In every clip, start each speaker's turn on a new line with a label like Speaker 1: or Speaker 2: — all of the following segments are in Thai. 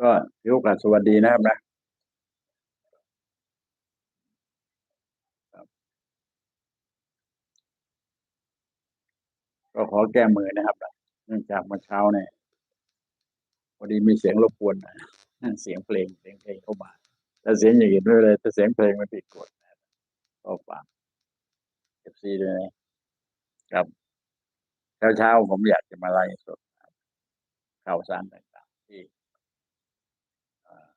Speaker 1: ก็ถือโอกาสสวัสดีนะครับนะก็ขอแก้มือนะครับเนื่องจากเมื่อเช้าเนี่ยพอดีมีเสียงรบกวนนะเสียงเพลงเสียงเพลงเข้ามาแต่เสียงอย่างอื่นไม่เป็นไรแต่เสียงเพลงมันผิดกฎนะก็ฝากเอฟซีด้วยนะครับเช้าเช้าผมอยากจะมาไล่สดข่าวสารต่างๆที่อ่า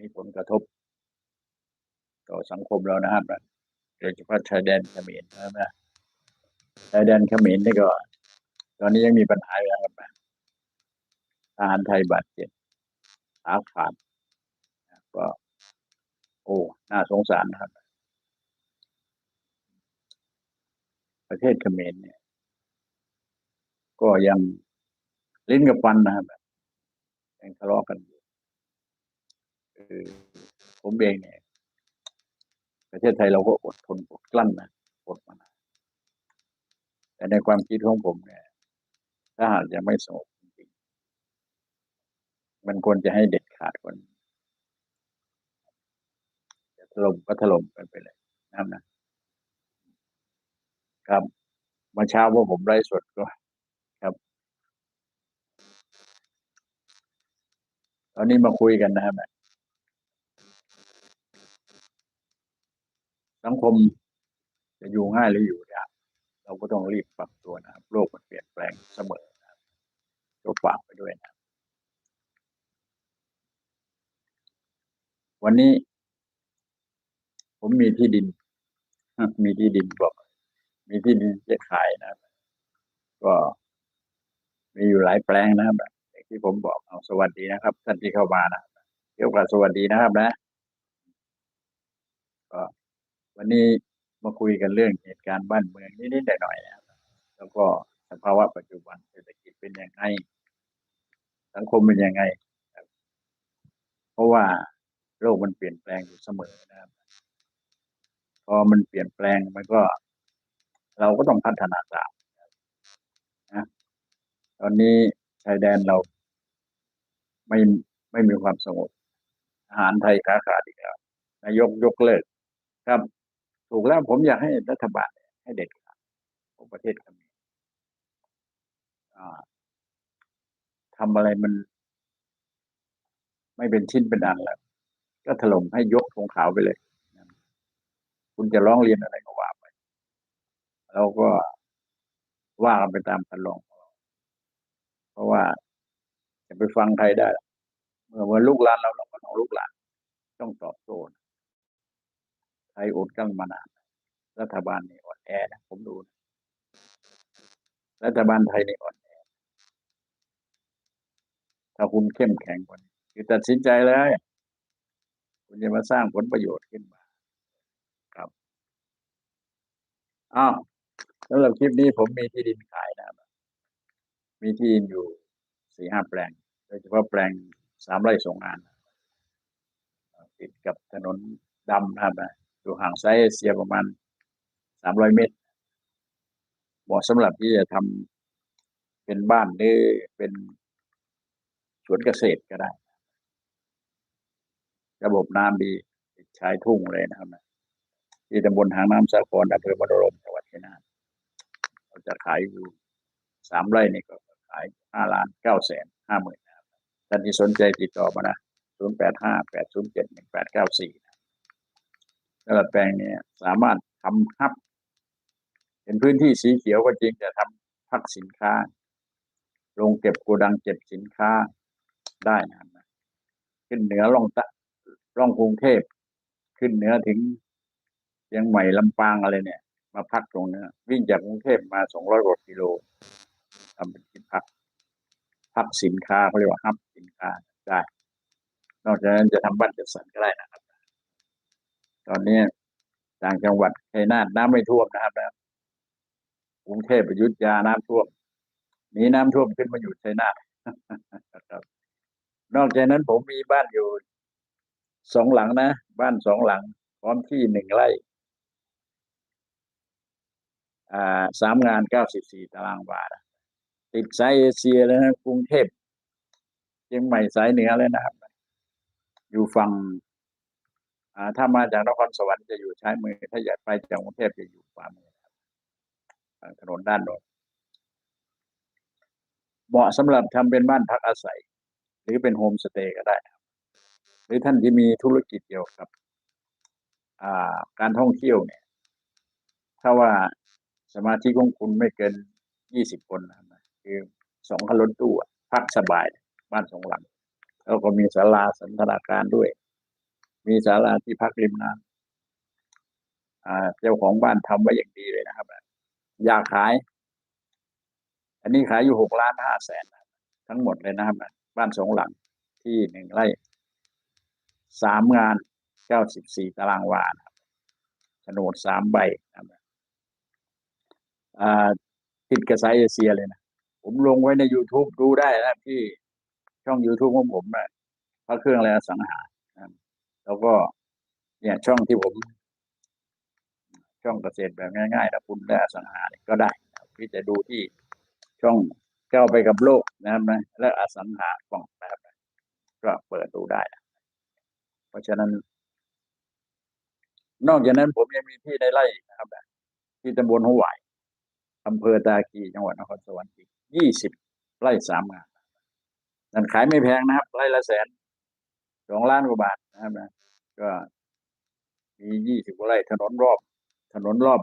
Speaker 1: มีผลกระทบ ต่อสังคมเรานะครับนะโดยเฉพาะชายแดนเขมรนะครับนะชายแดนเขมรนี่ก็ ตอนนี้ยังมีปัญหาอยู่นะครับทหารไทยบาดเจ็บขาขาดก็ โอ้น่าสงสารนะครับ ประเทศเขมรเนี่ย ก็ยังลิ้นกับฟันนะครับยังทะเลาะกันอยู่ คือผมเองเนี่ยประเทศไทยเราก็อดทนอดกลั้นนะอดมานานแต่ในความคิดของผมเนี่ย ถ้าหากยังไม่สงบจริงๆมันควรจะให้เด็ดขาดก่อนจะถล่มก็ถล่มกันไปเลยนะครับนะครับเมื่อเช้าพวกผมไลฟ์สดก็ครับ ตอนนี้มาคุยกันนะครับนะ สังคมจะอยู่ง่ายหรืออยู่ยากเราก็ต้องรีบปรับตัวนะครับ โลกมันเปลี่ยนแปลงเสมอนะครับก็ฝากไปด้วยนะวันนี้ ผมมีที่ดิน มีที่ดินบอก มีที่ดินจะขายนะ ก็มีอยู่หลายแปลงนะครับอย่างที่ผมบอกเอาสวัสดีนะครับ ท่านที่เข้ามานะเกี่ยวกับสวัสดีนะครับนะก็ วันนี้มาคุยกันเรื่องเหตุการณ์บ้านเมืองนิดๆหน่อยๆนะครับแล้วก็สภาวะปัจจุบันเศรษฐกิจเป็นยังไงสังคมเป็นยังไงเพราะว่าโลกมันเปลี่ยนแปลงอยู่เสมอนะครับพอมันเปลี่ยนแปลงมันก็ เราก็ต้องพัฒนาตามนะตอนนี้ชายแดนเรา ไม่ไม่มีความสงบอาหารไทยขาขาดอีกแล้วนายกยกเลิกครับ ถูกแล้วผมอยากให้รัฐบาลให้เด็ดขาดของประเทศเขมรทำอะไรมัน ไม่เป็นชิ้นเป็นอันแล้ว ก็ถล่มให้ยกธงขาวไปเลย คุณจะร้องเรียนอะไรก็ว่าไปเราก็ว่ากันไปตามคันลองเพราะว่าจะไปฟังใครได้ล่ะเมื่อวันลูกหลานเราเราก็ต้องลูกหลานต้องตอบโต้ ไทยอดกั้นมานานรัฐบาลนี่อ่อนแอผมดูนะรัฐบาลไทยนี่อ่อนแอถ้าคุณเข้มแข็งกว่านี้คือตัดสินใจเลยคุณจะมาสร้างผลประโยชน์ขึ้นมา ครับอ้าวสำหรับคลิปนี้ผมมีที่ดินขายนะมีที่ดินอยู่สี่ห้าแปลงโดยเฉพาะแปลงสามไร่สงงาน ติดกับถนนดำนะครับ อยู่ห่างไซเอเชียประมาณสามร้อยเมตรเหมาะสำหรับที่จะทำเป็นบ้านหรือเป็นสวนเกษตรก็ได้ ระบบน้ำดีชายทุ่งเลยนะครับนะที่ตำบลหางน้ำสาครอำเภอมโนรมจังหวัดชัยนาทเราจะขายอยู่สามไร่นี่ก็ขายห้าล้านเก้าแสนห้าหมื่นนะท่านที่สนใจติดต่อมานะศูนย์แปดห้าแปดศูนย์เจ็ดหนึ่งแปดเก้าสี่ สำหรับแปลงเนี่ยสามารถทำฮับ เป็นพื้นที่สีเขียวก็จริงแต่ทำพักสินค้า ลงเก็บโกดังเก็บสินค้าได้นะขึ้นเหนือล่องตะล่องกรุงเทพขึ้นเหนือถึงเชียงใหม่ลำปางอะไรเนี่ย มาพักตรงเนี้ยวิ่งจากกรุงเทพมาสองร้อยกว่ากิโลทำเป็นที่พักพักสินค้าเขาเรียกว่าฮับสินค้าได้ นอกจากนั้นจะทำบ้านจัดสรรก็ได้นะครับ ตอนนี้ต่างจังหวัดชัยนาทน้ำไม่ท่วมนะครับนะกรุงเทพอยุธยาน้ำท่วมหนีน้ำท่วมขึ้นมาอยู่ชัยนาทครับนอกจากนั้นผมมีบ้านอยู่สองหลังนะ บ้านสองหลัง พร้อมที่หนึ่งไร่อ่าสามงานเก้าสิบสี่ตารางวาติดไซส์เอเชียแล้วนะกรุงเทพเชียงใหม่สายเหนือเลยนะครับ อยู่ฝั่ง ถ้ามาจากนครสวรรค์จะอยู่ซ้ายมือ ถ้าอยากไปจากกรุงเทพจะอยู่ขวามือครับทางถนนด้านโน้นเหมาะสำหรับทำเป็นบ้านพักอาศัย หรือเป็นโฮมสเตย์ก็ได้ครับ หรือท่านที่มีธุรกิจเกี่ยวกับอ่าการท่องเที่ยวเนี่ย ถ้าว่าสมาชิกของคุณไม่เกินยี่สิบคนนะครับคือสองคันรถตู้พักสบายบ้านสองหลัง แล้วก็มีศาลาสันทนาการด้วย มีศาลาที่พักริมน้ำเจ้าของบ้านทำไว้อย่างดีเลยนะครับ อยากขาย อันนี้ขายอยู่หกล้านห้าแสนทั้งหมดเลยนะครับ บ้านสองหลังที่หนึ่งไร่สามงานเก้าสิบสี่ตารางวานะครับโฉนดสามใบนะครับติดกระสายเอเชียเลยนะ ผมลงไว้ใน YouTube ดูได้นะที่ช่อง YouTube ของผมนะพระเครื่องและอสังหาร แล้วก็ เนี่ยช่องที่ผม ช่องเกษตรแบบง่ายๆนะคุณและอสังหาเนี่ยก็ได้นะครับที่จะดูที่ช่องเก้าไปกับโลกนะครับนะและอสังหาของนะครับก็เปิดดูได้ เพราะฉะนั้น นอกจากนั้นผมยังมีที่ในไร่นะครับที่ตำบลหัวไหวายอำเภอตาคีจังหวัดนครสวรรค์อีกยี่สิบไร่สามงานนั่นขายไม่แพงนะครับ ไร่ละแสนสองล้านกว่าบาท นะครับนะก็มียี่สิบกว่าไร่ถนนรอบ ถนนรอบ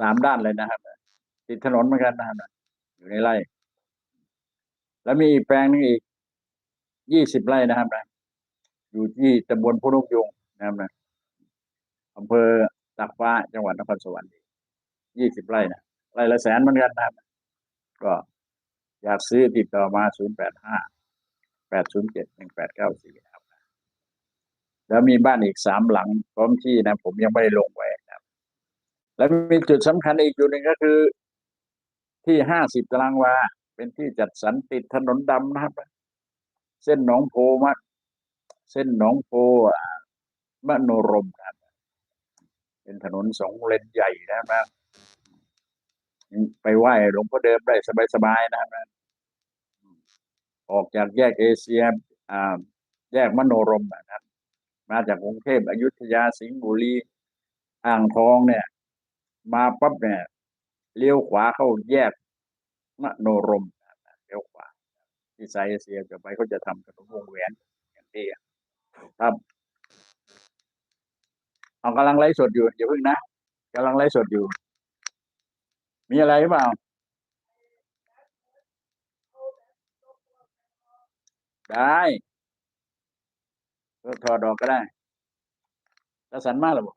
Speaker 1: สามด้านเลยนะครับติดถนนเหมือนกันนะครับนะอยู่ในไร่ แล้วมีอีกแปลงนึงอีกยี่สิบไร่นะครับนะอยู่ที่ตำบลพุนกยงนะครับนะอำเภอตากฟ้าจังหวัดนครสวรรค์ยี่สิบไร่นะไร่ละแสนเหมือนกันนะครับ ก็อยากซื้อติดต่อมาศูนย์แปดห้าแปดศูนย์เจ็ดหนึ่งแปดเก้าสี่ แล้วมีบ้านอีกสามหลังพร้อมที่นะ ผมยังไม่ได้ลงไว้นะครับแล้วมีจุดสำคัญอีกจุดหนึ่งก็คือ ที่ห้าสิบตารางวา เป็นที่จัดสรรติดถนนดำนะครับ เส้นหนองโพมาเส้นหนองโพอ่ามโนรมนะครับเป็นถนนสองเลนใหญ่นะครับไปไหว้หลวงพ่อเดิมได้สบายๆนะครับออกจากแยกเอเชียอ่าแยกมโนรมนะครับ มาจากกรุงเทพอยุธยาสิงห์บุรีอ่างทองเนี่ย มาปั๊บเนี่ยเลี้ยวขวาเข้าแยกมโนรมเลี้ยวขวา ที่ไซเอเชียจะไปก็จะทำถนนวงแหวนอย่างที่ครับเอากำลังไลฟ์สดอยู่อย่าเพิ่งนะกำลังไลฟ์สดอยู่ มีอะไรหรือเปล่าได้ ถอดดอกก็ได้แล้วสันมากหรือเปล่า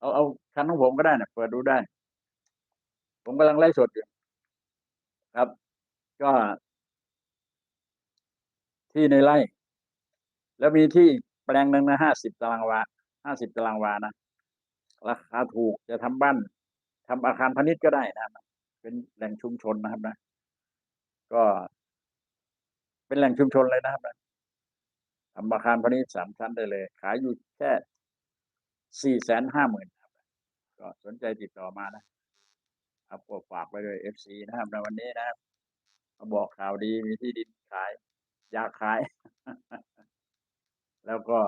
Speaker 1: เอาเอาคันของผมก็ได้นะเปิดดูได้ ผมกำลังไลฟ์สดอยู่ครับ ก็ที่ในไร่ แล้วมีที่แปลงหนึ่งนะห้าสิบตารางวาห้าสิบตารางวานะราคาถูกจะทำบ้านทำอาคารพาณิชย์ก็ได้นะครับเป็นแหล่งชุมชนนะครับนะ ก็เป็นแหล่งชุมชนเลยนะครับนะ อาคารพาณิชย์สามชั้นได้เลย ขายอยู่แค่สี่แสนห้าหมื่นครับก็สนใจติดต่อมานะครับก็ฝากไปด้วยเอฟซีนะครับในวันนี้นะครับบอกข่าวดีมีที่ดินขาย อยากขาย แล้วก็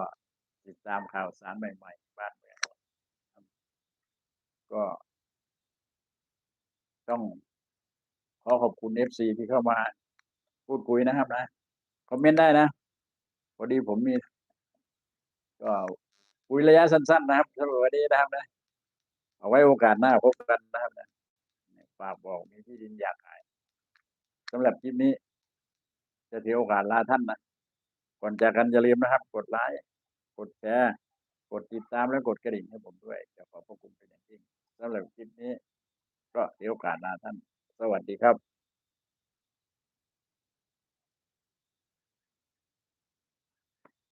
Speaker 1: ติดตามข่าวสารใหม่ๆบ้านเมืองก็ต้องขอขอบคุณเอฟซีที่เข้ามาพูดคุยนะครับนะ คอมเมนต์ได้นะ อดีผมมีก็คุยระยะสั้น ๆ นะครับสำหรับวันนี้นะครับนะเอาไว้โอกาสหน้าพบกันนะครับนะฝากบอกมีที่ดินอยากขายสำหรับคลิปนี้ จะถือโอกาสลาท่านนะก่อนจากกันอย่าลืมนะครับ กดไลค์กดแชร์กดติดตามและกดกระดิ่งให้ผมด้วยจะขอบพระคุณเป็นอย่างยิ่งสำหรับคลิปนี้ ก็ถือโอกาสลาท่าน สวัสดีครับ